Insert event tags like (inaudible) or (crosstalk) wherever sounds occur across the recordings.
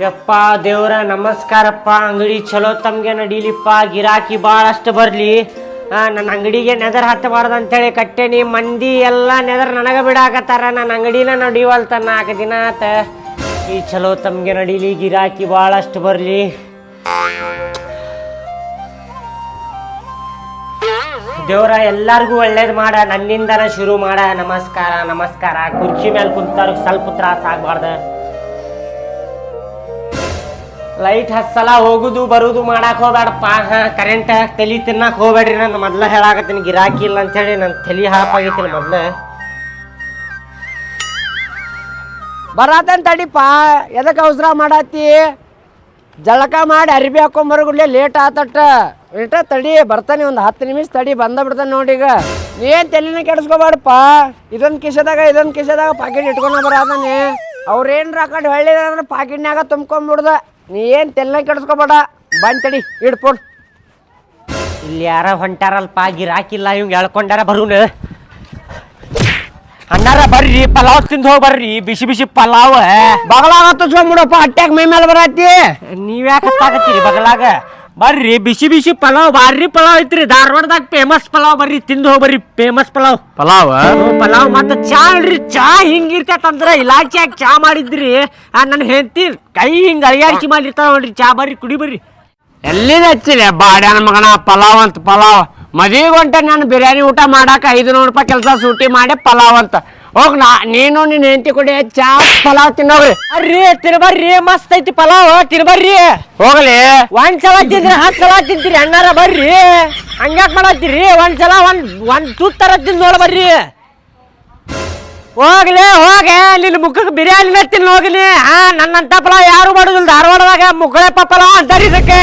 ಯಪ್ಪ ದೇವ್ರ ನಮಸ್ಕಾರಪ್ಪ. ಅಂಗಡಿ ಚಲೋ ತಮ್ಗೆ ನಡೀಲಿಪ್ಪ. ಗಿರಾಕಿ ಭಾಳಷ್ಟು ಬರ್ಲಿ. ನನ್ನ ಅಂಗಡಿಗೆ ನೆದರ್ ಹತ್ತಬಾರ್ದು ಅಂತೇಳಿ ಕಟ್ಟೇನಿ. ಮಂದಿ ಎಲ್ಲ ನೆದರ್ ನನಗ ಬಿಡಾಕತ್ತಾರ. ನನ್ನ ಅಂಗಡಿನ ನಡಿವಲ್ತ ನಾಲ್ಕು ದಿನ ಆತ. ಈ ಚಲೋ ತಮ್ಗೆ ನಡೀಲಿ. ಗಿರಾಕಿ ಭಾಳಷ್ಟು ಬರ್ಲಿ. ದೇವ್ರ ಎಲ್ಲಾರ್ಗೂ ಒಳ್ಳೇದು ಮಾಡ. ನನ್ನಿಂದನ ಶುರು ಮಾಡ. ನಮಸ್ಕಾರ ನಮಸ್ಕಾರ. ಕುರ್ಚಿ ಮೇಲೆ ಕುಂತಾರ ಸ್ವಲ್ಪ ತ್ರಾಸ ಆಗ್ಬಾರ್ದ. ಲೈಟ್ ಹಚ್ಚಲ, ಹೋಗುದು, ಬರುದು ಮಾಡಾಕ್ ಹೋಗ್ಬೇಡಪ್ಪ ಹಾ ಕರೆಂಟ್ ತಲಿ ತಿನ್ನಕ್ ಹೋಗ್ಬೇಡ್ರಿ ನಾನು ಮೊದ್ಲ ಹೇಳಾಕತ್ತೀನಿ, ಗಿರಾಕಿ ಇಲ್ಲ ಅಂತೇಳಿ ನನ್ನ ತಲಿ ಆಗೈತಿ ಮೊದ್ಲ. ಬರತನ್ ತಡಿಪ ಎದಕ್ಕೆ ಅವಸರ ಮಾಡತ್ತಿ ಜಳಕ ಮಾಡಿ ಅರ್ಬಿ ಹಾಕೊಂಬರ್ಗುಡ್ಲೆ ಲೇಟ್ ಆತಟ್ಟ. ಲೇಟ ತಡಿ, ಬರ್ತಾನೆ ಒಂದು ಹತ್ತು ನಿಮಿಷ ತಡಿ, ಬಂದ ಬಿಡ್ತಾನೆ ನೋಡಿ ಈಗ. ಏನ್ ತಲೆನ ಕೆಡಿಸ್ಕೋಬೇಡಪ್ಪ? ಇದೊಂದು ಕಿಶದಾಗ ಇದೊಂದು ಕಿಶದಾಗ ಪಾಕೆಟ್ ಇಟ್ಕೊಂಡ ಬರತಾನೆ. ಅವ್ರೇನ್ರ ಆ ಕಡೆ ಹೊಳ್ಳಿದ್ರೆ ಪಾಕಿಟ್ನ್ಯಾಗ ತುಂಬ್ಕೊಂಡ್ಬಿಡ್ದ ನೀ ಏನ್ ತೆಲ್ಲ ಕೆಡಿಸ್ಕೊಬೇಡ. ಬಂದ್ ತಡಿ ಇಡ್ಪೋಡ್ ಇಲ್ಲಿ ಯಾರ ಹೊಂಟಾರಲ್ಪ ಗಿರಾಕಿಲ್ಲ ಇವ್ ಎಳ್ಕೊಂಡಾರ ಬರುಣ ಅಣ್ಣಾರ ಬರ್ರಿ ಪಲಾವ್ ತಿಂದು ಹೋಗಿ ಬರ್ರಿ ಬಿಸಿ ಬಿಸಿ ಪಲಾವ್. ಬಗಲಾಗ ತುಸ್ಕೊಂಡ್ಬಿಡಪ್ಪ ಅಟ್ಯಾಗ ಮೈ ಮೇಲೆ ಬರತ್ತಿ ನೀವ್ಯಾಕ ಬಗಲಾಗ? ಬರ್ರಿ ಬಿಸಿ ಬಿಸಿ ಪಲಾವ್ ಬಾರಿ ಪಲಾವ್ ಐತ್ರಿ. ಧಾರವಾಡದಾಗ ಫೇಮಸ್ ಪಲಾವ್ ಬರ್ರಿ ತಿಂದು ಹೋಗಿ ಬರ್ರಿ ಫೇಮಸ್ ಪಲಾವ್? ಪಲಾವ್ ಪಲಾವ್ ಮತ್ತ ಚಾ ಅಲ್ರಿ ಚಾ ಹಿಂಗಿರ್ತೈತಂದ್ರ ಇಲಾಖೆ ಹಾಕಿ ಚಾ ಮಾಡಿದ್ರಿ. ಆ ನನ್ನ ಹೆಂಡತಿ ಕೈ ಹಿಂಗ ಅಳಿಯಾಡ್ಸಿ ಮಾಡಿರ್ತಾವ ನೋಡ್ರಿ ಚಾ ಬರ್ರಿ ಕುಡಿ ಬರ್ರಿ. ಎಲ್ಲಿದ ಹಚ್ಚಿರಿ ಬಾಡ್ಯಾನ ಮಗನ ಪಲಾವ್ ಅಂತ ಪಲಾವ್. ಮದುವೆಗೆ ಹೊಂಟ ನಾನು ಬಿರಿಯಾನಿ ಊಟ ಮಾಡಾಕ ಐದು ನೂರು ರೂಪಾಯಿ ಕೆಲಸ ಸೂಟಿ ಮಾಡಿ ಪಲಾವ್ ಅಂತ. ಹೋಗ್ ನಾ ನೀನು ನಿನ್ನ ಹೆಂಡತಿ ಕೊಡಿ ಚಾ ಪಲಾವ್ ತಿನ್ನೋಗ್ರಿ. ಅರ್ರಿ ತಿನ್ಬರ್ರಿ ಮಸ್ತ್ ಐತಿ ಪಲಾವ್ ತಿನ್ಬರ್ರಿ. ಹೋಗ್ಲಿ. ಒಂದ್ ಸಲ ತಿಂದ್ರಿ ಹತ್ತು ಸಲ ತಿಂತೀರಿ ಅಣ್ಣಾರ ಬರ್ರಿ. ಹಂಗ್ಯಾಕ್ ಮಾಡತ್ತೀರಿ? ಒಂದ್ ಸಲ ಒಂದ್ ಒಂದ್ ತೂತ್ ತರ ತಿಂದ್ ನೋಡ ಬರ್ರಿ. ಹೋಗ್ಲಿ ಹೋಗೆ ನಿನ್ನ ಮುಖಕ್ಕೆ ಬಿರಿಯಾನಿ ತಿನ್ ಹೋಗ್ಲಿ. ಹಾ ನನ್ನಂತ ಪಲಾವ್ ಯಾರು ಮಾಡುದಿಲ್ಲ ಧಾರವಾಡದಾಗ ಮುಕ್ಕಳೆ ಪಲಾವ್ ಅಂತಾರ ಇದಕ್ಕೆ.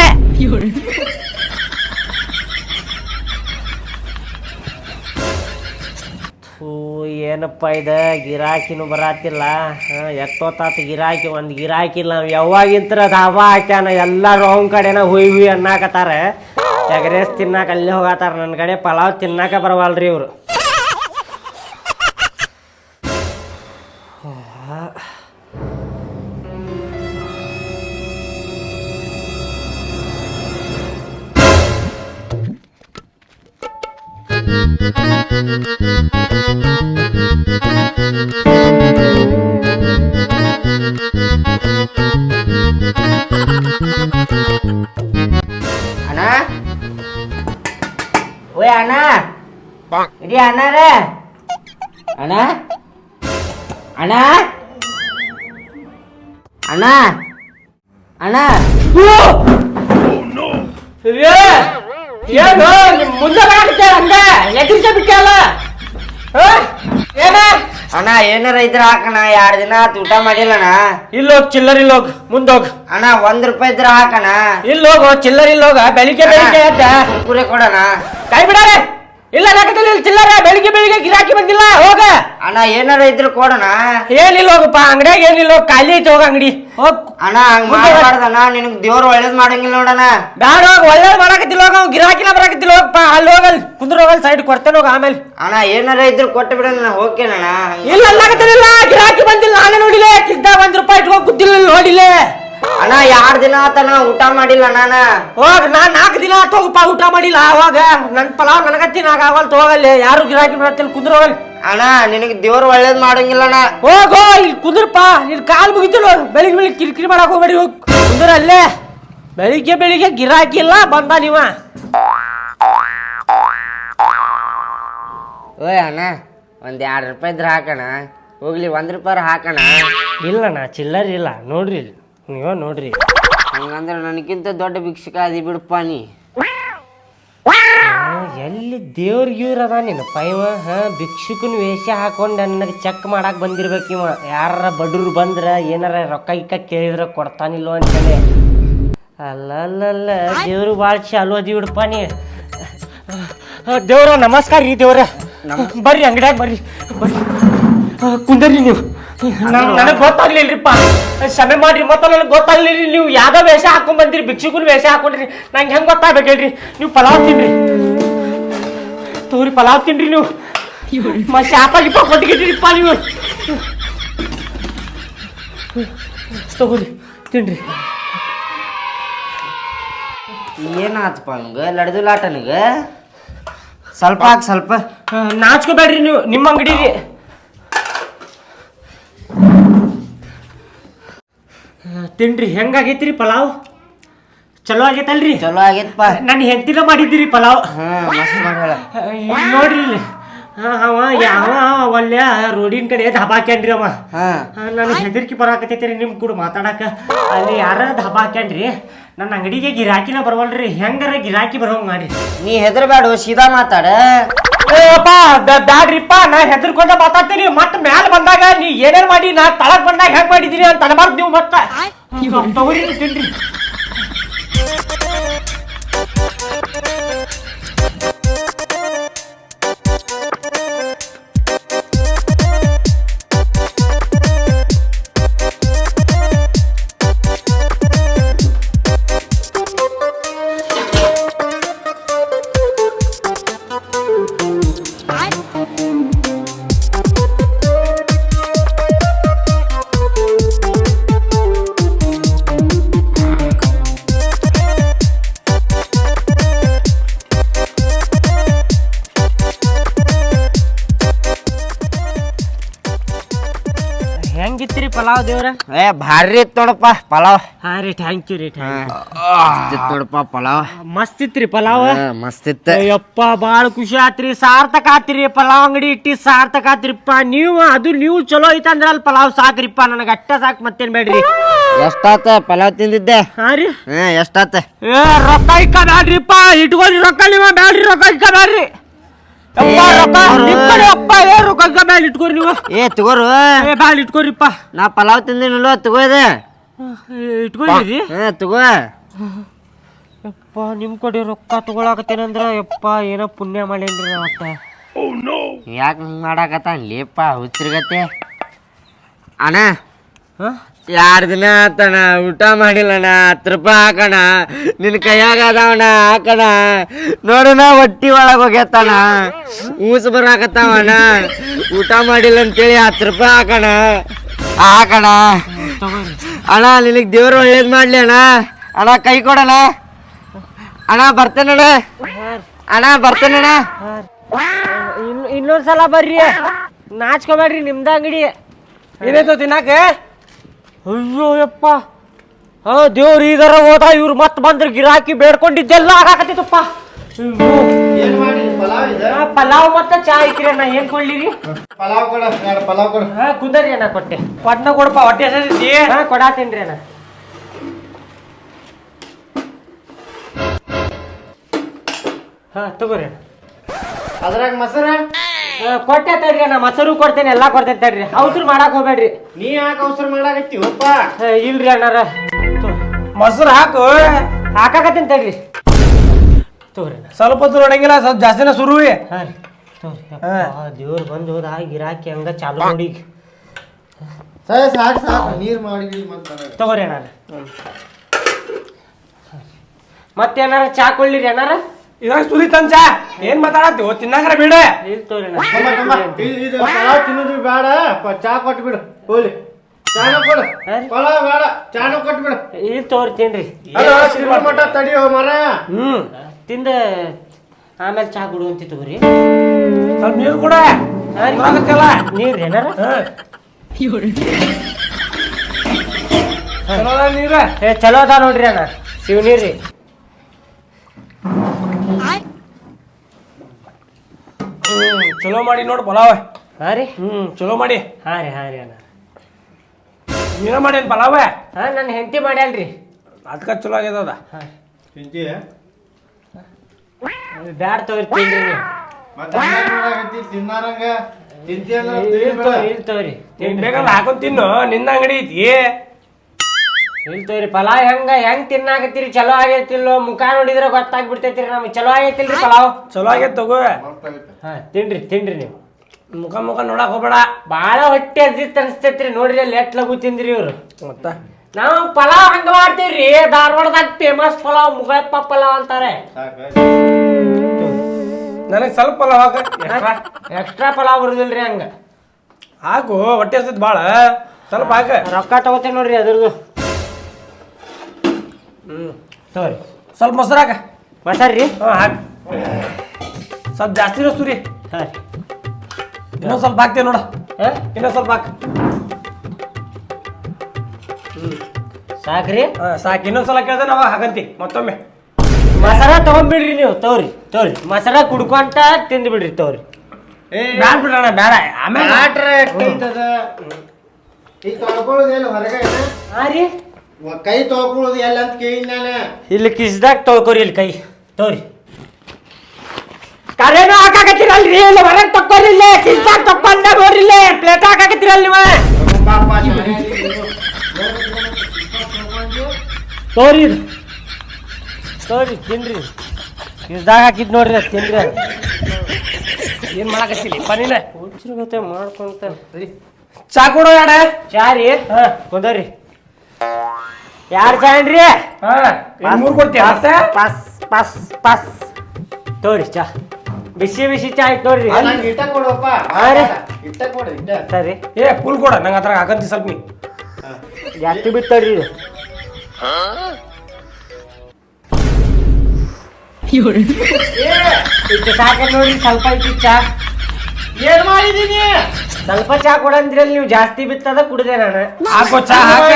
ಏನಪ್ಪ ಇದು? ಗಿರಾಕಿನೂ ಬರಾತಿಲ್ಲ. ಎತ್ತೋತಾತ ಗಿರಾಕಿ, ಒಂದು ಗಿರಾಕಿ ಇಲ್ಲ ನಾವು ಯಾವಾಗಿಂತ್ರ ಧಾಬಾ ಹಾಕ್ಯಾನ ಎಲ್ಲ ಅವನ ಕಡೆನ ಹುಯ್ ಹುಯ್ ಅನ್ನಾಕತ್ತಾರ. ಎಗರೇಸ್ ತಿನ್ನಾಕ ಅಲ್ಲಿ ಹೋಗತ್ತಾರ ನನ್ನ ಕಡೆ ಪಲಾವ್ ತಿನ್ನಾಕ ಬರವಲ್ರಿ ಇವ್ರು. ಅಣ್ಣ ಓಯ್ ಅಣ್ಣ ಇಡಿ ಅಣ್ಣಾರ ಅಣ್ಣ ಅಣ್ಣ ಅಣ್ಣ ಅಣ್ಣ ಏನು ಮುಂದೆ ಬರಾಕತ್ತೆ ಹಂಗ ಎದುರಿಸ ಬಿಟ್ಟಲ್ಲ ಏನ ಅಣ್ಣ ಏನಾರ ಇದ್ರ ಹಾಕಣ ಎರಡ್ ದಿನ ಆತು ಊಟ ಮಾಡಿಲ್ಲಣ್ಣ ಇಲ್ಲೋಗ್ ಚಿಲ್ಲರ್ ಇಲ್ಲೋಗ್ ಮುಂದೋಗ್. ಅಣ್ಣ ಒಂದ್ ರೂಪಾಯಿ ಇದ್ರ ಹಾಕಣ ಇಲ್ಲೋಗು ಚಿಲ್ಲರ್ ಇಲ್ಲೋಗ ಬೆಳಿಗ್ಗೆ ಬೆಳಿಗ್ಗೆ ಕುರ್ಕುರೆ ಕುರಿ ಕೊಡಣ ಕೈ ಬಿಡಾರೆ. ಇಲ್ಲ ನಾಕದಲ್ಲಿ ಇಲ್ಲಿ ಚಿಲ್ಲರ ಬೆಳಿಗ್ಗೆ ಬೆಳಿಗ್ಗೆ ಗಿರಾಕಿ ಬಂದಿಲ್ಲ ಹೋಗ. ಅಣ್ಣ ಏನಾರ ಇದ್ರ ಕೊಡಣ? ಏನಿಲ್ಲ ಹೋಗಪ್ಪ ಅಂಗಡಿಯಾಗ ಏನಿಲ್ಲ ಹೋಗ್ ಖಾಲಿ ಐತಿ ಹೋಗ ಅಂಗಡಿ. ಹೋಗ್. ಅಣ್ಣ ಹಂಗ್ ಮಾಡ್ಬಾರ್ದಣ್ಣ ನಿನಗ್ ದೇವ್ರು ಒಳ್ಳೇದ್ ಮಾಡಂಗಿಲ್ಲ ನೋಡಣ ಬ್ಯಾಡ ಹೋಗ್ ಒಳ್ಳೇದ್ ಮಾಡಕತ್ತಿಲ್ಲ ಹೋಗ ಅವ್ನ್ ಗಿರಾಕಿನ ಬರಾಕತ್ತಿಲ್ಲ ಹೋಗಪ್ಪ ಅಲ್ಲಿ ಹೋಗಲ್ ಕುಂದ್ರ ಹೋಗಲ್ ಸೈಡ್ ಕೊಡ್ತೇನೆ ಹೋಗ ಆಮೇಲೆ. ಅಣ್ಣ ಏನಾರ ಇದ್ರ ಕೊಟ್ಟು ಬಿಡ ನಾನು ಹೋಗ್ತೇನಣ್ಣ ಇಲ್ಲ ಅಲ್ಲಾಕತ್ತಿಲ್ಲ ಗಿರಾಕಿ ಬಂದಿಲ್ಲ ನಾನೇ ನೋಡಿಲೆ ಕಿಸ್ದಾಗ ಒಂದ್ ರೂಪಾಯಿ ಇಟ್ಕೊಂಡ್ ಕೂತಿಲ್ಲ ನೋಡಿಲೆ ಅಣ್ಣ ಎರಡ್ ದಿನ ಆತನ ಊಟ ಮಾಡಿಲ್ಲ ನಾನ ಹೋಗ ನಾ ನಾಲ್ಕು ದಿನ ಆತ್ ಹೋಗಪ್ಪ ಊಟ ಮಾಡಿಲ್ಲ ಅವಾಗ. ನನ್ ಪಲಾವ್ ನನಗ ತಿನ್ನಾಗ ಆಗಲ್ತ ಹೋಗಲ್ಲಿ. ಯಾರು ಗಿರಾಕಿ ಬರತ್ತಿಲ್ಲ ಕುಂದ್ರ ಹೋಗಲ್ ಅಣ್ಣ ನಿನಗೆ ದೇವ್ರು ಒಳ್ಳೇದ್ ಮಾಡಂಗಿಲ್ಲ ಅಣ್ಣ. ಹೋಗೋ ಇಲ್ಲಿ ಕುಂದ್ರಪ್ಪ. ನಿನ್ ಕಾಲ್ ಮುಗಿತಿಲ್ಲ ಬೆಳಿಗ್ಗೆ ಬೆಳಿಗ್ಗೆ ಕಿರಿಕಿರಿ ಮಾಡಕ್ ಹೋಗ್ಬೇಡಿ ಹೋಗ್. ಕುಂದ್ರ ಅಲ್ಲೇ. ಬೆಳಿಗ್ಗೆ ಬೆಳಿಗ್ಗೆ ಗಿರಾಕಿ ಇಲ್ಲ ಬಂದ ನೀವ. ಓಯ್ ಅಣ್ಣ ಒಂದ್ ಎರಡು ರೂಪಾಯಿ ಇದ್ರೆ ಹಾಕಣ. ಹೋಗ್ಲಿ ಒಂದ್ ರೂಪಾಯಿ ಹಾಕಣ. ಇಲ್ಲಣ್ಣ ಚಿಲ್ಲರ್ ಇಲ್ಲ. ನೋಡ್ರಿ ಇಲ್ಲಿ. ನೀವ ನೋಡ್ರಿ. ಹಂಗಂದ್ರೆ ನನಗಿಂತ ದೊಡ್ಡ ಭಿಕ್ಷುಕ ಅದಿ ಬಿಡಪ್ಪ ನೀ. ಆ, ಎಲ್ಲಿ ದೇವ್ರ ಇವ್ರ ಅದ ನೀನು? ಪೈವ ಹಾ ಭಿಕ್ಷುಕನ ವೇಷ ಹಾಕೊಂಡು ನನಗೆ ಚೆಕ್ ಮಾಡಕ್ ಬಂದಿರ್ಬೇಕು ಇವ. ಯಾರ ಬಡ್ರು ಬಂದ್ರ ಏನಾರ ರೊಕ್ಕ ಇಕ್ಕ ಕೇಳಿದ್ರ ಕೊಡ್ತಾನಿಲ್ಲೋ ಅಂತೇಳಿ. ಅಲ್ಲಲ್ಲಲ್ಲ ದೇವ್ರು ಭಾಳ ಚಾಲು ಅದಿ ಬಿಡಪ್ಪ ನೀ. ಆ, ದೇವ್ರ ನಮಸ್ಕಾರ ರೀ ದೇವ್ರ. ಬರ್ರಿ ಅಂಗಡ್ಯಾಗ ಬರ್ರಿ. ಬರ್ರಿ. ಆ, ಕುಂದರ್ರಿ ನೀವು. ನನಗೆ ಗೊತ್ತಾಗ್ಲಿಲ್ರಿಪ್ಪ. ಕ್ಷಮೆ ಮಾಡ್ರಿ ಮತ್ತೆ ನನಗೆ ಗೊತ್ತಾಗ್ಲಿಲ್ಲ ನೀವು ಯಾವ್ದೋ ವೇಷ ಹಾಕೊಂಡ್ ಬಂದಿರಿ ಭಿಕ್ಷುಕನ ವೇಷ ಹಾಕೊಂಡ್ರಿ ನಂಗೆ ಹೆಂಗೆ ಗೊತ್ತಾಗ್ಬೇಕು ಹೇಳ್ರಿ ನೀವು ಪಲಾವ್ ತಿನ್ರಿ. ತೋರಿ ಪಲಾವ್ ತಿನ್ರಿ ನೀವು. ಮತ್ತೆ ಶಾಪ ಗಿಪ್ಪ ಕೊಟ್ಟಿಗಿಟ್ರಿಪ್ಪ ನೀವು. ತಗೋರಿ ತಿನ್ರಿ. ಏನಾತಪ್ಪ ನಿಮ್ಗೆ ಲಡ್ದುಲಾಟ ನಿಗೆ ಸ್ವಲ್ಪ ಹಾಕ್ ಸ್ವಲ್ಪ. ನಾಚ್ಕೋಬೇಡ್ರಿ ನೀವು ನಿಮ್ಮ ಅಂಗಡಿ ತಿನ್ರಿ. ಹೆಂಗಾಗೈತ್ರಿ ಪಲಾವ್? ಚಲೋ ಆಗೈತಲ್ರಿ? ಚಲೋ ಆಗೈತಪ್ಪ. ನನ್ನ ಹೆಂಡತಿನ ಮಾಡಿದ್ದೀರಿ ಪಲಾವ್. ಮಸ್ತ್ ಮಾಡ್ಯಾಳ. ಇಲ್ಲಿ ನೋಡ್ರಿ ಇಲ್ಲಿ. ಅವ ಯಾವ ಒಳ್ಳೆ ರೋಡಿನ ಕಡೆ ಧಾಬಾ ಅವ. ಹಾ. ನಾನು ಹೆದರಿಕೆ ಬರಾಕತೈತ್ರಿ ನಿಮ್ ಕೂಡ ಮಾತಾಡಕ. ಅಲ್ಲಿ ಯಾರ ಧಾಬಾ ಹಾಕ್ಯಾನ್ರಿ ನನ್ನ ಅಂಗಡಿಗೆ ಗಿರಾಕಿನ ಬರವಲ್ರಿ. ಹೆಂಗಾರ ಗಿರಾಕಿ ಬರೋಂಗ್ ಮಾಡಿ. ನೀ ಹೆದರ್ಬೇಡ ಸೀದಾ ಮಾತಾಡ. ಏಪ್ಪ ಬ್ಯಾಡ್ರಿಪ್ಪ ನಾ ಹೆದರ್ಕೊಂಡ ಮಾತಾಡ್ತೀನಿ. ಮತ್ ಮ್ಯಾಲ ಬಂದಾಗ ನೀ ಏನೇನ್ ಮಾಡಿ ನಾ ತಳಕ್ ಬಂದಾಗ ಹೆಂಗ್ ಮಾಡಿದೀನಿ ಅಂತ ಅನ್ಬಾರ್ದು ನೀವು ಮತ್ತ. ತಗೋರಿ ತಿನ್ರಿ. ಪಲಾವ್ ದೇವ್ರ? ಏ ಭಾರಿ ಇತ್ತು ನೋಡಪ್ಪ ಪಲಾವ್. ಹಾ ರೀ ಥ್ಯಾಂಕ್ ಯು ರೀ ಇತ್ತು ನೋಡಪ್ಪ ಪಲಾವ್. ಮಸ್ತ್ ಇತ್ರಿ ಪಲಾವ್? ಹಾ, ಮಸ್ತ್ ಇತ್ತು. ಅಯ್ಯಪ್ಪ ಬಾಳ ಖುಷಿ ಆತ್ರಿ. ಸಾರ್ಥಕ ಆತ್ರಿ ಪಲಾವ್ ಅಂಗಡಿ ಇಟ್ಟಿ ಸಾರ್ಥಕ ಆತ್ರಿಪ್ಪ. ನೀವು ಅದು ನೀವು ಚಲೋ ಐತಂದ್ರ ಅಲ್ಲಿ ಪಲಾವ್ ಸಾಕ್ರಿಪ್ಪ ನನಗೆ ಅಟ್ಟ ಸಾಕ್ ಮತ್ತೇನ್ ಬೇಡ್ರಿ. ಎಷ್ಟಾತ ಪಲಾವ್ ತಿಂದಿದ್ದೆ? ಹಾ ರೀ. ಹಾ ಎಷ್ಟಾತ? ಏ ರೊಕ್ಕ ಇಕ್ಕ ಬ್ಯಾಡ್ರಿಪ್ಪ. ಇಟ್ಕೊಂಡ್ರಿ ರೊಕ್ಕ ನಿಮ್ಮ ಬ್ಯಾಡ್ರಿ ರೊಕ್ಕ ಇಕ್ಕ ಬ್ಯಾಡ್ರಿ. ಏ, ರೊಕ್ಕ? ಇಟ್ಕೊರು. ಏ ನೀವು. ಏ ತಗೋರು. ಏ ಬ್ಯಾಡ್ ಇಟ್ಕೊರಿಪ್ಪ. ನಾ ಪಲಾವ್ ತಿಂದಿನಲ್ಲ ತಗೋ ಇದೆ. ಇಟ್ಕೊರಿ ಹಾ ತಗೋ. ಯಪ್ಪ ನಿಮ್ ಕಡೆ ರೊಕ್ಕ ತಗೊಳಕತ್ತೇನಂದ್ರ ಯಪ್ಪ ಏನೋ ಪುಣ್ಯ ಮಾಡೇನ್ರಿ ಒಟ್ಟ. ಯಾಕೆ ಹಿಂಗೆ ಮಾಡಾಕತ್ತ ಲೇಪ ಹುಚ್ಚಿರ್ಗತ್ತೆ ಅಣ್ಣ ಹಾ? ಎರಡು ದಿನ ಆತಣ ಊಟ ಮಾಡಿಲ್ಲಣ್ಣ. ಹತ್ತು ರೂಪಾಯಿ ಹಾಕಣ ನಿನ್ನ ಕೈಯಾಗ ಅದಾವಣ ಹಾಕಣ ನೋಡೋಣ ಹೊಟ್ಟಿ ಒಳಗೆ ಹೋಗ್ಯತ್ತಣ ಊಸ ಬರಾಕತ್ತಾವಣ್ಣ. ಊಟ ಮಾಡಿಲ್ಲ ಅಂತೇಳಿ ಹತ್ತು ರೂಪಾಯಿ ಹಾಕಣ ಹಾಕಣ ಅಣ್ಣ ನಿನಗೆ ದೇವ್ರು ಒಳ್ಳೇದು ಮಾಡ್ಲಿ ಅಣ್ಣ. ಅಣ್ಣ ಕೈ ಕೊಡಣ ಅಣ್ಣ ಬರ್ತೇನಣ್ಣ ಅಣ್ಣ. ಬರ್ತೇನಣ್ಣ ಇನ್ ಇನ್ನೊಂದ್ಸಲ ಬರ್ರಿ. ನಾಚ್ಕೊಬೇಡ್ರಿ ನಿಮ್ದ ಅಂಗಡಿ. ಏನಾಯ್ತು ತಿನ್ನಾಕ? ಅಯ್ಯೋ ಯಪ್ಪ. ಹಾ ದೇವ್ರು ಈಗಾರ ಹೋದ ಇವ್ರು ಮತ್ ಬಂದ್ರೆ ಗಿರಾಕಿ ಬೇಡ್ಕೊಂಡಿದ್ದೆಲ್ಲ ಆಗಾಕತ್ತಿತ್ತಪ್ಪ. ಆ, ಪಲಾವ್ ಮತ್ತ ಚಾ ಐತ್ರಿ ಅಣ್ಣ ಏನ್ ಕೊಡ್ಲಿರಿ ಪಲಾವ್ ಕೊಡ ಎರಡು ಪಲಾವ್ ಕೊಡ. ಹಾ ಕುಂದರಿ ಅಣ್ಣ ಕೊಟ್ಟೆ. ಪಟ್ನ ಕೊಡಪ್ಪ ಹೊಟ್ಟೆ ಹಸೈತಿ ಹಾ ಕೊಡಾತೇನ್ರಿ ಅಣ್ಣ. ಹಾ ತಗೋರಿ ಅಣ್ಣ. ಅದ್ರಾಗ ಮೊಸರ? ಕೊಟ್ಟೆ ತಡ್ರಿ ಅಣ್ಣ ಮೊಸರು ಕೊಡ್ತೇನೆ ಎಲ್ಲಾ ಕೊಡ್ತೇನೆ ತಡ್ರಿ. ಅವಸರು ಮಾಡಕ್ ಹೋಗ್ಬೇಡ್ರಿ. ನೀ ಯಾಕೆ ಅವಸರ ಮಾಡಾಕತ್ತೀವಪ್ಪ ಇಲ್ರಿ ಅಣ್ಣಾರ. ಮೊಸರು ಹಾಕು. ಹಾಕಾಕತ್ತೀನಿ ತಡ್ರಿ. ತಗೋರಿ ಅಣ್ಣ. ಸ್ವಲ್ಪ ಹೊತ್ತು ನೋಡಂಗಿಲ್ಲ ಸ್ವಲ್ಪ ಜಾಸ್ತಿನ ಸುರುವಿ ದೇವ್ರ ರೀ. ತಗೋರಿ ಯಪ್ಪ, ದೇವ್ರು ಬಂದು ಹೋದ ಗಿರಾಕಿ ಹಂಗ ಚಾಲು ನೋಡಿ ಈಗ. ಸರಿ ಸಾಕು ಸಾಕು. ನೀರು ಮಾಡಿ ಮತ್ತೆ ತಗೋರಿ ಅಣ್ಣ ಮತ್ತೇನಾರ ಚಾ ಕೊಳ್ಳಿರಿ ಅಣ್ಣಾರ? ಇದ್ರಾಗ ಸುರಿ ತಂಚ. ಏನ್ ಮಾತಾಡತ್ತೀವಿ ತಿನ್ನಾಕರ ಬಿಡ. ಇಲ್ಲ ತಗೋರಿ ಅಣ್ಣ ಇದು ಪಲಾವ್ ತಿನ್ನೋದು ಬೇಡ. ಪ- ಚಾ ಕೊಟ್ಟು ಬಿಡು. ಹೋಲಿ ಚಾನ ಕೊಡು. ಹಾ ರೀ? ಪಲಾವ್ ಬೇಡ. ಚಾನ ಕೊಟ್ಟು ಬಿಡು. ಇಲ್ಲಿ ತಗೋರಿ ತಿನ್ರಿ. ಅಲ್ಲ, ತಡಿ ಮಟ್ಟ ತಡಿಯೋ ಮರ. ಹ್ಮ್. ತಿಂದ ಆಮೇಲೆ ಚಾ ಕೊಡುವಂತಿ ತಗೋರಿ. ಸ್ವಲ್ಪ ನೀರು ಕೂಡ. ಆಗತ್ತಲ್ಲ ನೀವ್ರಿ ಏನಾರ? ನೀರ. ಏ ಚಲೋ ಅದ ನೋಡ್ರಿ ಅಣ್ಣ. ಶಿವ ನೀರ್ರಿ. ಚಲೋ ಮಾಡಿ ನೋಡಿ ಪಲಾವ. ಹಾ ರೀ. ಹ್ಮ್ ಚಲೋ ಮಾಡಿ. ಹಾ ರೀ ಹಾ ರೀ ಅಣ್ಣ. ನೀನ ಮಾಡೇನ್ ಪಲಾವ? ಹಾ ನನ್ನ ಹೆಂಡತಿ ಮಾಡ್ಯಾಳ್ರಿ ಅದಕ್ಕ ಚಲೋ ಆಗ್ಯದ ಅದ. ತಿಂತೀಯ ಬ್ಯಾಡ ತಗೋರಿ ತಿನ್ರಿ ನೀವು. ತಿನ್ನಾರಂಗ ತಿಂತಿ ಅಂದ್ರೆ ಇಲ್ಲ. ತಗೋರಿ ಬೇಕಂದ್ರೆ ಹಾಕೊಂಡ್ ತಿನ್ನು. ನಿನ್ನ ಅಂಗಡಿ ಐತಿ. ಇಲ್ಲ ಪಲಾವ್ ಹೆಂಗ ಹೆಂಗ್ ತಿನ್ನಾಕತ್ತೀರಿ? ಚಲೋ ಆಗೈತಿಲ್ಲೋ? ಮುಖ ನೋಡಿದ್ರೆ ಗೊತ್ತಾಗ್ಬಿಡ್ತೈತ್ರಿ ನಮ್ಗೆ. ಚಲೋ ಆಗೈತಿಲ್ರಿ ಪಲಾವ್? ಚಲೋ ಆಗೈತ್ ತಗೋ. ಹಾ ತಿನ್ರಿ ತಿನ್ರಿ ನೀವು. ಮುಖ ಮುಖ ನೋಡಕ್ ಹೋಗ್ಬೇಡ. ಬಾಳ ಹೊಟ್ಟೆ ಅದಿತ್ತು ಅನ್ಸ್ತೈತ್ರಿ ನೋಡ್ರಿ ಅಲ್ಲಿ ಎಟ್ ಲಗು ತಿಂದ್ರಿ ಇವ್ರು. ಮತ್ತ? ನಾವು ಪಲಾವ್ ಹಂಗ ಮಾಡ್ತೀವ್ರಿ. ಧಾರವಾಡದಾಗ ಫೇಮಸ್ ಪಲಾವ್ ಮುಗಪ್ಪ ಪಲಾವ್ ಅಂತಾರೆ. ನನಗೆ ಸ್ವಲ್ಪ ಪಲಾವ್ ಹಾಕ. ಎಕ್ಸ್ಟ್ರಾ ಪಲಾವ್ ಬರುದಿಲ್ರಿ ಹಂಗ. ಹಾಕು ಹೊಟ್ಟೆ ಹಸಿದ್ ಭಾಳ ಸ್ವಲ್ಪ ಹಾಕ. ರೊಕ್ಕ ತಗೋತೀನಿ ನೋಡ್ರಿ ಅದ್ರದ್ದು. ಹ್ಞೂ ತಗೋರಿ. ಸ್ವಲ್ಪ ಮೊಸರು ಹಾಕ. ಮಸಾರಿ ರೀ? ಹಾಂ ಹಾಕ. ಸ್ವಲ್ಪ ಜಾಸ್ತಿನ ಸುರಿ ಹಾಂ ರೀ. ಇನ್ನೊಂದು ಸ್ವಲ್ಪ ಹಾಕ್ತೇವೆ ನೋಡ. ಹಾಂ? ಇನ್ನೊಂದು ಸ್ವಲ್ಪ ಹಾಕ. ಸಾಕ್ರಿ? ಹಾಂ ಸಾಕು. ಇನ್ನೊಂದು ಸಲ ಕೇಳ್ದೆ ನಾವು ಹಾಕಂತಿ. ಮತ್ತೊಮ್ಮೆ. ಮಸಾಲ ತಗೊಂಡ್ಬಿಡ್ರಿ ನೀವು ತಗೋರಿ ತಗೋರಿ. ಮಸಾಲ ಕುಡ್ಕೊಂತ ತಿಂದು ಬಿಡ್ರಿ ತಗೋರಿ. ಬ್ಯಾಡ ಬಿಡೋಣ ಬೇಡ ಆಮೇಲೆ ಆಟ್ರ ಎಷ್ಟೈತದ ಈ ತೊಳ್ಕೊಳ್ಳೋದು ಹೊರಗೆ? ಹಾಂ ರೀ. ಕೈ ತೊಳ್ಕೊಳ್ಳೋದು ಎಲ್ಲ ಅಂತ ಕೇಳಿ ನಾನು. ಇಲ್ಲಿ ಕಿಸ್ದಾಗ ತೊಳ್ಕೊರಿ ಇಲ್ಲಿ ಕೈ. ತೋರಿ. ಕರೇನು ಹಾಕಾಕತ್ತೀರಲ್ರಿ? ಇಲ್ಲಿ ಹೊರಗೆ ತಕ್ಕೋರಿ ಇಲ್ಲೇ. ಕಿಸ್ದಾಗ ತಕ್ಕೊಂಡ ನೋಡ್ರಿ ಇಲ್ಲೇ. ಪ್ಲೇಟ್ ಹಾಕಾಕತ್ತೀರಲ್ಲ ನೀವು? ಪಾಪ ತೋರಿ. ತೋರಿ ತಿನ್ರಿ. ಕಿಸ್ದಾಗ ಹಾಕಿದ್ ನೋಡ್ರಿ ಅದ್ ತಿನ್ರಿ. ಏನು ಮಾಡಕತ್ತಿಲ್ಲ ಪನಿನ? ಹುಚ್ಚ್ರ ಗತೆ ಮಾಡ್ಕೊಂತ ಚಾ ಕೊಡೋ ಯಾಡ? ಚಾ ರೀ ಕುಂದರಿ ಯಾರು ಚಾ ಏನ್ರಿ ಹಾಂ ಮೂರು ಕೊಡ್ತೀಯ? ಮತ್ತೆ ಪಾಸ್ ಪಾಸ್ ಪಾಸ್. ತೋರಿ ಚಾ. ಬಿಸಿ ಬಿಸಿ ಚಾ ಆಯ್ತು ನೋಡ್ರಿ ಇಟ್ಟ ಕೊಡಪ್ಪ. ಇಟ್ಟ ಕೊಡು ಇಟ್ಟ ಸರಿ. ಏ ಫುಲ್ ಕೊಡ ನಂಗೆ ಹತ್ರ ಹಾಕಂತಿ ಸ್ವಲ್ಪ ನೀ. ಜಾಸ್ತಿ ಬಿತ್ತೋರಿ ಇದು ಇಷ್ಟು ಸಾಕ ನೋಡ್ರಿ ಸ್ವಲ್ಪ ಐತಿ ಚಾ. ಏನ್ ಮಾಡಿದೀನಿ? ಸ್ವಲ್ಪ ಚಾ ಕೊಡಂದ್ರಲ್ಲಿ ನೀವು ಜಾಸ್ತಿ ಬಿತ್ತದ ಕುಡಿದೆ ನಾನು. ಹಾಕೋ ಚಾ ಹಾಕ.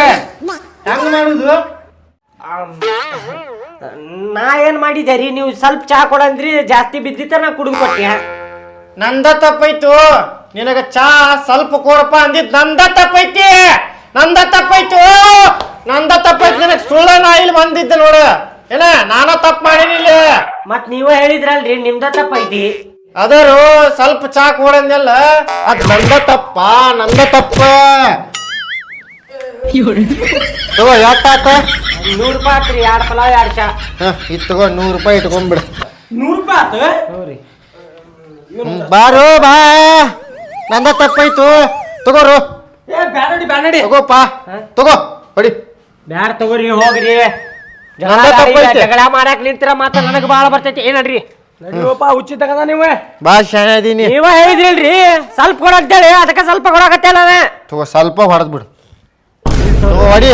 ಹೆಂಗ್ ಮಾಡುದು? ನಾ ಏನ್ ಮಾಡಿದೆ ರೀ ನೀವು ಸ್ವಲ್ಪ ಚಾ ಕೊಡಂದ್ರಿ ಜಾಸ್ತಿ ಬಿದ್ದಿತ್ತ ನಾ ಕುಡಿದು ಕೊಟ್ಟೆ. ನಂದ ತಪ್ಪೈತು. ನಿನಗ ಚಾ ಸ್ವಲ್ಪ ಕೊಡಪ್ಪ ಅಂದಿದ್ ನಂದ ತಪ್ಪೈತಿ. ನಂದ ತಪ್ಪೈತು. ನಂದ ತಪ್ಪೈತಿ ನಿನಗ ಸುಳ್ಳ ನಾ ಇಲ್ಲಿ ಬಂದಿದ್ದೆ ನೋಡು. ಏನ ನಾನ ತಪ್ಪು ಮಾಡಿನಿಲ್ಲ ಮತ್ ನೀವೇ ಹೇಳಿದ್ರಲ್ರಿ ನಿಮ್ದ ತಪ್ಪೈತಿ. ಅದರು ಸ್ವಲ್ಪ ಚಾಕ್ ಕೊಡಂದೆಲ್ಲ ಅದ್ ನಂದ ತಪ್ಪ ನಂದ ತಪ್ಪ. ತಗೋ ಎಷ್ಟಾತ ನೂರು ರೂಪಾಯಿ ಆತ್ರಿ ಎರಡ್ ಪಲಾವ್ ಎರಡು ಚಾ. ಇದು ತಗೋ ನೂರು ರೂಪಾಯಿ ಇಟ್ಕೊಂಡ್ಬಿಡು. ನೂರು ರೂಪಾಯಿ ಆತು? ನೋಡ್ರಿ ಬಾರೋ ಬಾ. ನಂದ ತಪ್ಪಾಯ್ತು ತಗೋರು ಏ ಬ್ಯಾಡಡಿ ಬ್ಯಾಡಡಿ. ತಗೋಪ್ಪ. ತಗೋ ಹೊಡಿ. ಬ್ಯಾಡ ತಗೋರಿ ಹೋಗ್ರಿ. ಜಗಳ ನಂದ ಜಗಳ ಮಾಡಾಕ್ ನಿಂತಿರ ಮಾತ್ರ ನನಗ್ ಬಾಳ ಬರ್ತೈತಿ. ಏನಡ್ರಿ ನಡಿಯಪ್ಪ ಹುಚ್ಚಿ ತಗದ ನೀವು. ಬಾ ಶಾಣೆ ಅದೀನಿ. ನೀವ ಹೇಳಿದ್ರಿಲ್ರಿ. ಸ್ವಲ್ಪ ಕೊಡಂತೇಳಿ ಅದಕ್ಕೆ ಸ್ವಲ್ಪ ಕೊಡಕತ್ತೆ ನಾನು ತಗೋ ಸ್ವಲ್ಪ ಹೊಡೆದ್ ಬಿಡು ತಗೋ ಹೊಡಿ.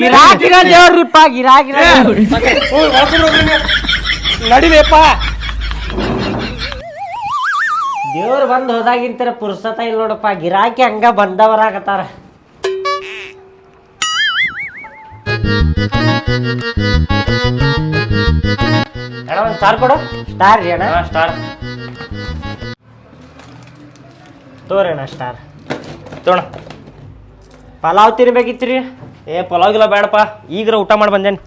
ಗಿರಾಕಿರ ದೇವ್ರಿಪ್ಪ ಗಿರಾಕಿರ ನಡಿಲೇಪ್ಪ. ದೇವ್ರು ಬಂದು ಹೋದಾಗಿಂತರ ಪುರ್ಸತ ಇಲ್ಲ ನೋಡಪ್ಪ. ಗಿರಾಕಿ ಹಂಗ ಬಂದವರಾಗತ್ತಾರ. ಅಣ್ಣ ಒಂದ್ ಸ್ಟಾರ್ ಕೊಡು. ಸ್ಟಾರ್ ರೀ ಅಣ್ಣ. ಸ್ಟಾರ್ ತೋರಿ ಅಣ್ಣ ಸ್ಟಾರ್ ತೋಣ. ಪಲಾವ್ ತಿನ್ಬೇಕಿತ್ರಿ? ಏ ಪಲಾವ್ಗಿಲ್ಲ ಬೇಡಪ್ಪ. ಈಗ ಊಟ ಮಾಡಿ ಬಂದೇನಿ.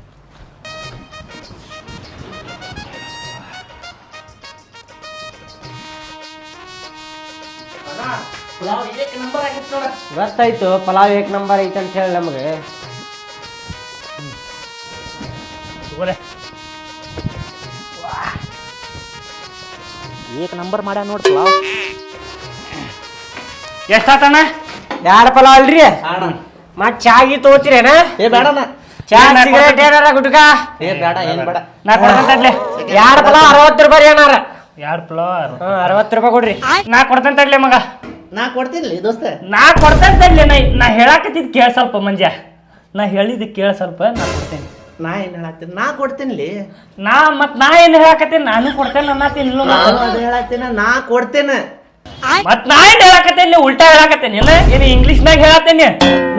ಗೊತ್ತಾಯ್ತು ಪಲಾವ್ ಏಕ್ ನಂಬರ್ ಐತೆ ಅಂತ ಹೇಳಿ ನಮಗೆ. ಏಕ್ ನಂಬರ್ ಮಾಡ್ಯ ನೋಡ್ ಪಲಾವ್. ಎಷ್ಟಾತಣ್ಣ? ಯಾರ ಪಲಾವ್ ಅಲ್ರಿ. ಮತ್ ಚಾಗಿ ತಗೋತೀರೇನ? ಏ ಬೇಡಣ್ಣ ಚಾ ಸಿಗರೇಟ್ ಏನಾರ ಗುಟ್ಕ ಏ ಬೇಡ ಏನ್ ಬೇಡ. ನಾ ಕೊಡ್ತೇನೆ ಎರಡು ಪಲಾವ್ ಅರವತ್ತು ರೂಪಾಯಿ ಏನಾರ ಎರಡು ಪಲಾವ್? ಅರವತ್ತು ರೂಪಾಯಿ. ಕೊಡ್ರಿ. ನಾ ಕೊಡ್ತೇನೆ ತಡ್ಲಿ ಮಗ. ನಾ ಕೊಡ್ತೀನಿ ದೋಸ್ತ. ನಾ ಕೊಡ್ತೇನೆ ತಡ್ಲಿ ನಾ ನಾ ಹೇಳಾಕತ್ತಿದ್ ಕೇಳ ಸ್ವಲ್ಪ ಮಂಜ ನಾ ಹೇಳಿದ್ ಕೇಳ ಸ್ವಲ್ಪ ನಾ ಕೊಡ್ತೇನೆ. ನಾ ಏನ್ ಹೇಳತ್ತೀನಿ ನಾ ಕೊಡ್ತೀನಿ ನಾ ಮತ್ ನಾ ಏನ್ ಹೇಳಾಕತ್ತೀನಿ? ನಾನು ಕೊಡ್ತೇನೆ ಅನ್ನತ್ತೀನಿ ಇಲ್ಲ ಅದು ಹೇಳತ್ತೀನಿ ನಾ ಕೊಡ್ತೇನೆ. ಮತ್ ನಾ ಏನ್ ಹೇಳಾಕತ್ತೇನಿ ಉಲ್ಟಾ ಹೇಳಾಕತ್ತೇನಿ ಇಲ್ಲ? ಏನು ಇಂಗ್ಲಿಷ್ನಾಗ ಹೇಳತ್ತೇನಿ?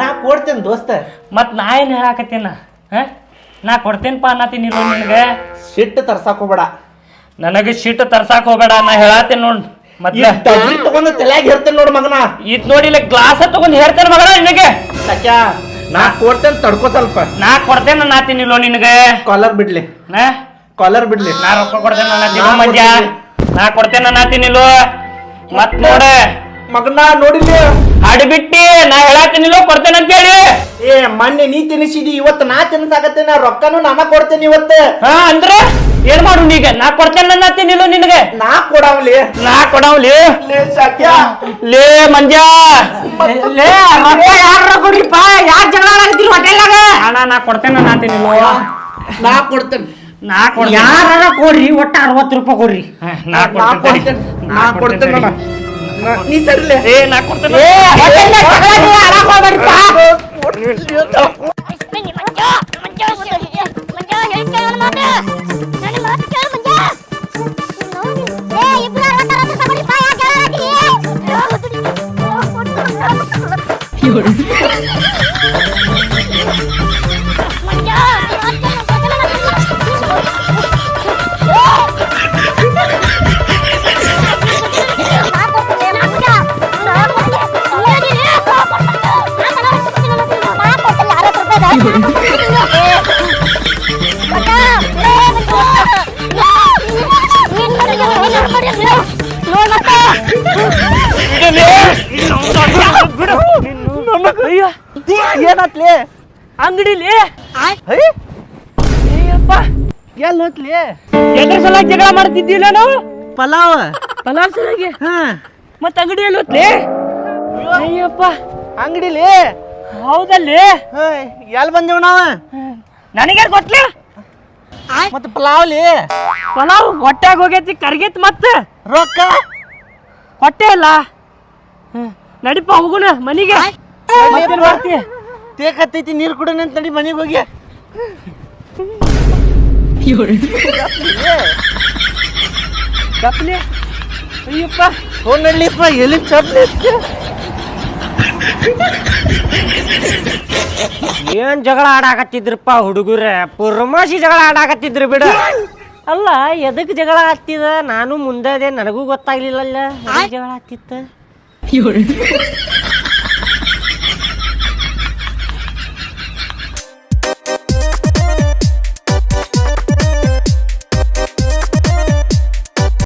ನಾ ಕೊಡ್ತೇನೆ ದೋಸ್ತ. ಮತ್ ನಾ ಏನ್ ಹೇಳಾಕತ್ತೇನ? ಹ? ನಾ ಕೊಡ್ತೇನಪ್ಪ ಅನ್ನತ್ತೀನಿ ಇಲ್ಲ ನಿನಗೆ. ಸಿಟ್ಟು ತರ್ಸಾಕ್ ಹೋಗ್ಬೇಡ. ನನಗೆ ಶೀಟ್ ತರ್ಸಾಕ್ ಹೋಗ್ಬೇಡ ನಾ ಹೇಳತ್ತೇನೆ ನೋಡ್ ಈ ಮತ್ತೆ ಡಬ್ರಿ ತಗೊಂಡು ತಲೆಯಾಗ ಹೇಳ್ತೇನೆ ನೋಡು ಮಗನ. ಇದ್ ನೋಡಿ ಇಲ್ಲ ಗ್ಲಾಸ್ ತಗೊಂಡ್ ಹೇಳ್ತೇನೆ ಮಗಳ ನಿನಗೆ. ಸಖ್ಯ ನಾ ಕೊಡ್ತೇನೆ ತಡ್ಕೋ ಸ್ವಲ್ಪ. ನಾ ಕೊಡ್ತೇನೆ ನಾ ಇಲ್ಲೋ ನಿನಗೆ. ಕಾಲರ್ ಬಿಡ್ಲಿ. ನಾ? ಕಾಲರ್ ಬಿಡ್ಲಿ. ನಾ ರೊಕ್ಕ ಕೊಡ್ತೇನೆ ನಾ ಮಂಜ ಕೊಡ್ತೀನಿ. ನಾ ಕೊಡ್ತೇನೆ ನಾ ತಿನ್ನಿಲ್ಲೋ ಮತ್ ನೋಡ. ಮಗನ ನೋಡಿಲಿ ಅಡ್ಬಿಟ್ಟಿ ನಾ ಹೇಳತ್ತೀನಿಲ್ಲೋ ಕೊಡ್ತೇನೆ ಅಂತ ಹೇಳಿ ಏ ಮೊನ್ನೆ ನೀ ತಿನ್ನಿಸಿದಿ ಇವತ್ತು ನಾ ತಿನ್ಸಾಕತ್ತೇನೆ ರೊಕ್ಕನು ನಾನ ಕೊಡ್ತೇನೆ ಇವತ್ತು. ಹಾ ಅಂದ್ರೆ ಏನ್ ಮಾಡು ಈಗ? ನಾ ಕೊಡ್ತೇನೆ ಅನ್ನತ್ತೀನಿಲ್ಲೋ ನಿನಗೆ? ನಾ ಕೊಡವ್ಲಿ. ನಾ ಕೊಡವ್ಲಿ? ಲೇ ಮಂಜ ಲೇ ರೊಕ್ಕ ಯಾರ ಕೊಡ್ರಿಪ್ಪ ಯಾರ್ ಜಗಳ ಆಗತ್ತೀರಿ ಹೋಟೆಲ್ನಾಗ? ಅಣ್ಣ ನಾ ಕೊಡ್ತೇನೆ ಅನ್ನತ್ತೀನಿಲ್ಲೋ ನಾ ಕೊಡ್ತೇನೆ. ನಾ ಕೊಡ್ತೇನೆ. ಯಾರ ಕೊಡ್ರಿ ಒಟ್ಟ ಅರವತ್ತು ರೂಪಾಯಿ ಕೊಡ್ರಿ. ನಾ ನಾ ಕೊಡ್ತೇನೆ. ನಾ ಕೊಡ್ತೇನೆ ಅಣ್ಣ. ನೀ ಸರಿಲೆ ಏ ನಾ ಕೊಡ್ತೇನೆ ಏ ಹೋಟೆಲ್ನಾಗ ಜಗಳ ಗಿಗಳ ಆಡಕ್ ಹೋಗ್ಬೇಡ್ರಿಪ್ಪ. ಎಲ್ಲಿ ಹೋತ್ಲಿ? ಎದ್ರ ಸಲ ಜಗಳ ಮಾಡ್ತಿದ್ದಿಲ್ಲ ನಾವು? ಪಲಾವ್. ಪಲಾವ್ ಸಲಾಗಿ ಹಾ. ಮತ್ತ ಅಂಗಡಿಯಲ್ಲಿ ಹೋತ್ಲಿ? ಅಯ್ಯಪ್ಪ. ಅಂಗಡಿಲಿ? ಹೌದಲ್ಲಿ? ಎಲ್ ಬಂದೇವ್ ನಾವ? ನನಗೆ ಗೊತ್ತಲೇ ಮತ್ತ ಪಲಾವ್ಲಿ? ಪಲಾವ್ ಹೊಟ್ಯಾಗ ಹೋಗೈತಿ ಕರ್ಗೈತಿ ಮತ್ತ. ರೊಕ್ಕ? ಹೊಟ್ಟೆ ಇಲ್ಲ. ನಡಿಪ ಹೋಗುಣ ಮನಿಗೆ. ಮಾಡ್ತಿ? ತೇಕತ್ತೈತಿ ನೀರು ಕುಡೋಣ ಅಂತ ನಡಿ ಮನಿಗೆ ಹೋಗಿ. ಕಪ್ಲಿ ಅಯ್ಯಪ್ಪ ಹೋಗ್ ನಡ್ಲಿಪ್ಪ ಎಲ್ಲಿ ಚಪ್ಲಿ ಏನ್ ಜಗಳ ಆಡಾಕತ್ತಿದ್ರಪ್ಪ ಹುಡುಗರ? ಪುರ್ಮಾಸಿ ಜಗಳ ಆಡಾಕತ್ತಿದ್ರು ಬಿಡು. ಅಲ್ಲ ಎದಕ್ ಜಗಳ ಆಗ್ತಿದ ನಾನು ಮುಂದೆ ಅದೇ ನನಗೂ ಗೊತ್ತಾಗ್ಲಿಲ್ಲಲ್ಲ. ಎದಕ್ ಜಗಳ ಆತ್ತಿತ್ತ (laughs)